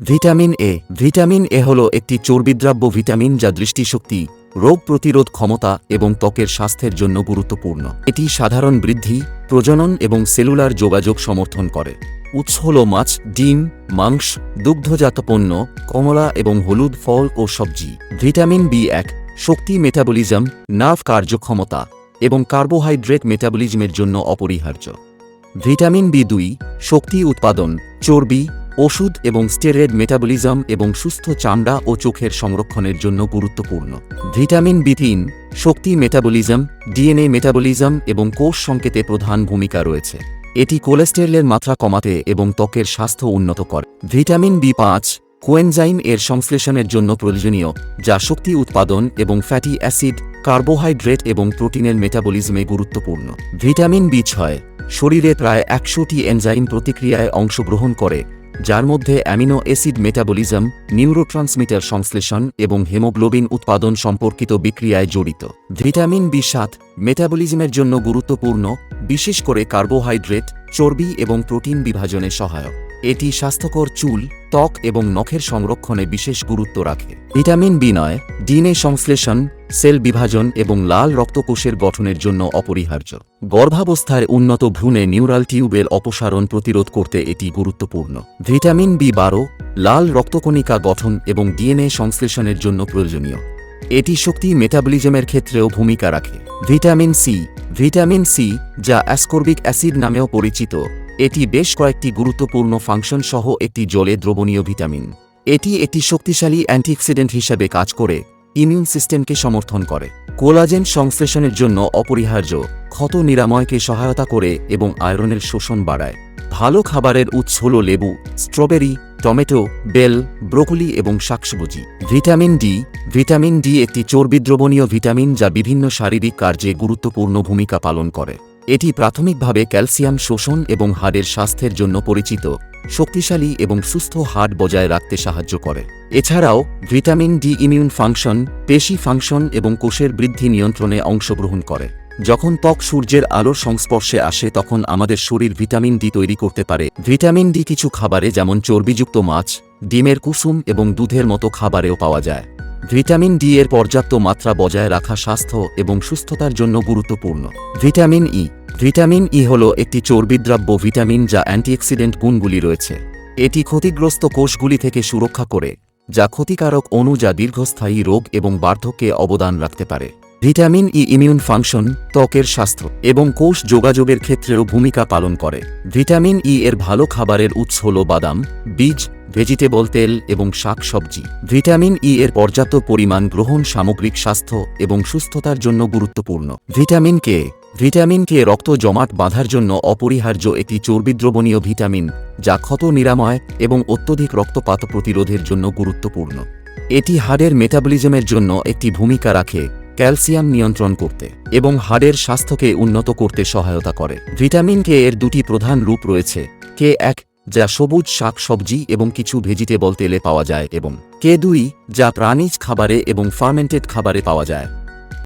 Vitamin A. Vitamin A হল একটি চর্বিদ্রাব্য vitamin যা দৃষ্টিশক্তি, রোগ প্রতিরোধ ক্ষমতা এবং ত্বকের স্বাস্থ্যের জন্য গুরুত্বপূর্ণ। এটি সাধারণ বৃদ্ধি, প্রজনন এবং সেলুলার যোগাযোগ সমর্থন করে। উৎস হল মাছ, ডিম, মাংস, দুগ্ধজাত পণ্য, কমলা এবং হলুদ ফল ও সবজি। ভিটামিন বি এক, শক্তি মেটাবলিজম, নার্ভ কার্যক্ষমতা এবং কার্বোহাইড্রেট মেটাবলিজমের জন্য অপরিহার্য। ভিটামিন বি দুই, শক্তি উৎপাদন, চর্বি ওষুধ এবং স্টেরয়েড মেটাবলিজম এবং সুস্থ চামড়া ও চোখের সংরক্ষণের জন্য গুরুত্বপূর্ণ। ভিটামিন বি তিন, শক্তি মেটাবলিজম, ডিএনএ মেটাবলিজম এবং কোষ সংকেতে প্রধান ভূমিকা রয়েছে। এটি কোলেস্টেরলের মাত্রা কমাতে এবং ত্বকের স্বাস্থ্য উন্নত করে। ভিটামিন বি পাঁচ কোয়েনজাইম এর সংশ্লেষণের জন্য প্রয়োজনীয়, যা শক্তি উৎপাদন এবং ফ্যাটি অ্যাসিড, কার্বোহাইড্রেট এবং প্রোটিনের মেটাবলিজমে গুরুত্বপূর্ণ। ভিটামিন বি ছয়, শরীরে প্রায় একশোটি এনজাইম প্রতিক্রিয়ায় অংশগ্রহণ করে যার মধ্যে অ্যামিনো অ্যাসিড মেটাবলিজম, নিউরোট্রান্সমিটার সংশ্লেষণ এবং হেমোগ্লোবিন উৎপাদন সম্পর্কিত বিক্রিয়ায় জড়িত। ভিটামিন বি সাত মেটাবলিজমের জন্য গুরুত্বপূর্ণ, বিশেষ করে কার্বোহাইড্রেট, চর্বি এবং প্রোটিন বিভাজনে সহায়ক। এটি স্বাস্থ্যকর চুল, ত্বক এবং নখের সংরক্ষণে বিশেষ গুরুত্ব রাখে। ভিটামিন বি নয়, ডিএনএ সংশ্লেষণ সেল বিভাজন এবং লাল রক্তকোষের গঠনের জন্য অপরিহার্য। গর্ভাবস্থায় উন্নত ভ্রূণে নিউরাল টিউবের অপসারণ প্রতিরোধ করতে এটি গুরুত্বপূর্ণ। ভিটামিন বি বারো, লাল রক্তকণিকা গঠন এবং ডিএনএ সংশ্লেষণের জন্য প্রয়োজনীয়। এটি শক্তি মেটাবলিজমের ক্ষেত্রেও ভূমিকা রাখে। ভিটামিন সি ভিটামিন সি, যা অ্যাসকর্বিক অ্যাসিড নামেও পরিচিত, এটি বেশ কয়েকটি গুরুত্বপূর্ণ ফাংশন সহ একটি জলে দ্রবণীয় ভিটামিন। এটি একটি শক্তিশালী অ্যান্টিঅক্সিডেন্ট হিসেবে কাজ করে ইমিউন সিস্টেমকে সমর্থন করে। কোলাজেন সংশ্লেষণের জন্য অপরিহার্য, ক্ষত নিরাময়কে সহায়তা করে এবং আয়রনের শোষণ বাড়ায়। ভালো খাবারের উৎস হল লেবু, স্ট্রবেরি, টমেটো, বেল, ব্রোকলি এবং শাকসবজি। ভিটামিন ডি ভিটামিন ডি একটি চর্বিদ্রবণীয় ভিটামিন যা বিভিন্ন শারীরিক কার্যে গুরুত্বপূর্ণ ভূমিকা পালন করে। এটি প্রাথমিকভাবে ক্যালসিয়াম শোষণ এবং হাড়ের স্বাস্থ্যের জন্য পরিচিত, শক্তিশালী এবং সুস্থ হাড় বজায় রাখতে সাহায্য করে। এছাড়াও, ভিটামিন ডি ইমিউন ফাংশন, পেশি ফাংশন এবং কোষের বৃদ্ধি নিয়ন্ত্রণে অংশগ্রহণ করে। যখন ত্বক সূর্যের আলোর সংস্পর্শে আসে, তখন আমাদের শরীর ভিটামিন ডি তৈরি করতে পারে। ভিটামিন ডি কিছু খাবারে যেমন চর্বিযুক্ত মাছ, ডিমের কুসুম এবং দুধের মতো খাবারেও পাওয়া যায়। ভিটামিন ডি এর পর্যাপ্ত মাত্রা বজায় রাখা স্বাস্থ্য এবং সুস্থতার জন্য গুরুত্বপূর্ণ। Vitamin E. ভিটামিন ই হল একটি চর্বিদ্রাব্য ভিটামিন যা অ্যান্টিঅক্সিডেন্ট গুণগুলি রয়েছে। এটি ক্ষতিগ্রস্ত কোষগুলি থেকে সুরক্ষা করে। যা ক্ষতিকারক অণু যা দীর্ঘস্থায়ী রোগ এবং বার্ধক্যে অবদান রাখতে পারে। ভিটামিন ই ইমিউন ফাংশন, ত্বকের স্বাস্থ্য এবং কোষ যোগাযোগের ক্ষেত্রেও ভূমিকা পালন করে। ভিটামিন ই এর ভালো খাবারের উৎস হল বাদাম, বীজ, ভেজিটেবল তেল এবং শাক সবজি ভিটামিন ই এর পর্যাপ্ত পরিমাণ গ্রহণ সামগ্রিক স্বাস্থ্য এবং সুস্থতার জন্য গুরুত্বপূর্ণ। ভিটামিন কে ভিটামিন কে রক্ত জমাট বাঁধার জন্য অপরিহার্য একটি চর্বিদ্রবণীয় ভিটামিন, যা ক্ষত নিরাময় এবং অত্যধিক রক্তপাত প্রতিরোধের জন্য গুরুত্বপূর্ণ। এটি হাড়ের মেটাবলিজমের জন্য একটি ভূমিকা রাখে ক্যালসিয়াম নিয়ন্ত্রণ করতে এবং হাড়ের স্বাস্থ্যকে উন্নত করতে সহায়তা করে। ভিটামিন কে এর দুটি প্রধান রূপ রয়েছে, কে এক, যা সবুজ শাক সবজি এবং কিছু ভেজিটেবল তেলে পাওয়া যায় এবং কে দুই, যা প্রাণীজ খাবারে এবং ফার্মেন্টেড খাবারে পাওয়া যায়।